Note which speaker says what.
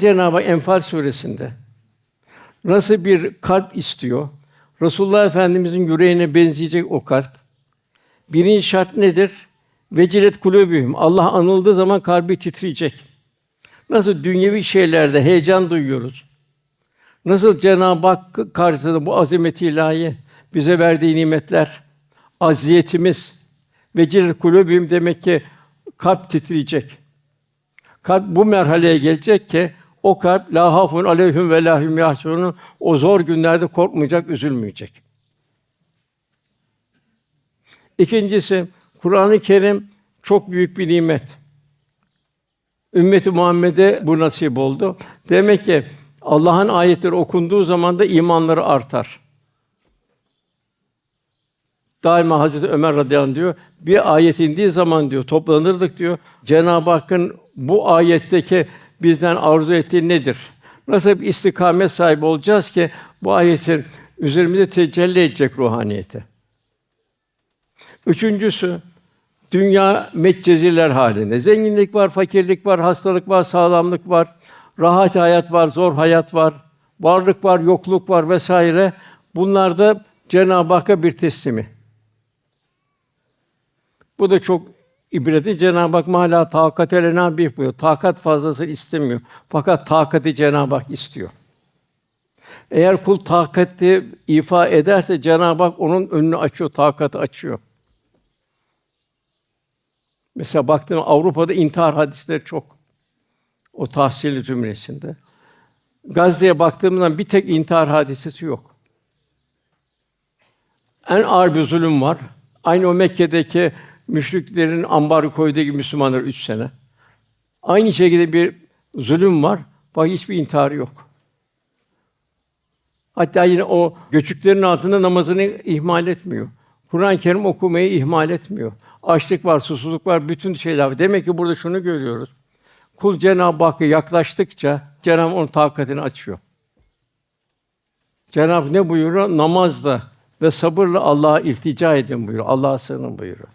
Speaker 1: Cenab-ı Hak Enfal suresinde nasıl bir kalp istiyor? Resulullah Efendimizin yüreğine benzeyecek o kalp. Birinci şart nedir? Vecilet kulûbühüm. Allah anıldığı zaman kalbi titreyecek. Nasıl dünyevi şeylerde heyecan duyuyoruz. Nasıl Cenab-ı Hak karşısında bu azameti ilahi bize verdiği nimetler, aziyetimiz vecilet kulûbühüm demek ki kalp titreyecek. Kalp bu merhaleye gelecek ki o kalp la hafun aleyhim ve la hum yahzunun o zor günlerde korkmayacak, üzülmeyecek. İkincisi Kur'an-ı Kerim çok büyük bir nimet. Ümmeti Muhammed'e bu nasip oldu. Demek ki Allah'ın ayetleri okunduğu zaman da imanları artar. Daima Hazreti Ömer radıyallahu anh diyor, bir ayet indiği zaman diyor toplanırdık diyor. Cenab-ı Hakk'ın bu ayetteki bizden arzu ettiği nedir? Nasıl bir istikamet sahibi olacağız ki bu ayetin üzerimizde tecelli edecek ruhaniyete. Üçüncüsü dünya metceziler halinde. Zenginlik var, fakirlik var, hastalık var, sağlamlık var, rahat hayat var, zor hayat var, varlık var, yokluk var vesaire. Bunlar da Cenab-ı Hakk'a bir teslimi. Bu da çok ibreti. Cenab-ı Hak mâlâ takat elena bih buyuruyor. Takat fazlasını istemiyor. Fakat takati Cenab-ı Hak istiyor. Eğer kul takati ifa ederse Cenab-ı Hak onun önünü açıyor, takatı açıyor. Mesela baktığım Avrupa'da intihar hadisleri çok. O tahsil zümresinde. Gazze'ye baktığımızda bir tek intihar hadisesi yok. En ağır bir zulüm var. Aynı o Mekke'deki müşriklerin ambarı koyduğu gibi Müslümanlar üç sene. Aynı şekilde bir zulüm var. Bak hiçbir intihar yok. Hatta yine o göçüklerin altında namazını ihmal etmiyor. Kur'an-ı Kerim okumayı ihmal etmiyor. Açlık var, susuzluk var, bütün şeyler var. Demek ki burada şunu görüyoruz. Kul Cenab-ı Hakk'a yaklaştıkça Cenab-ı Hak onun takatini açıyor. Cenab-ı ne buyuruyor? Namazla ve sabırla Allah'a iltica edin buyuruyor. Allah'a sığının buyuruyor.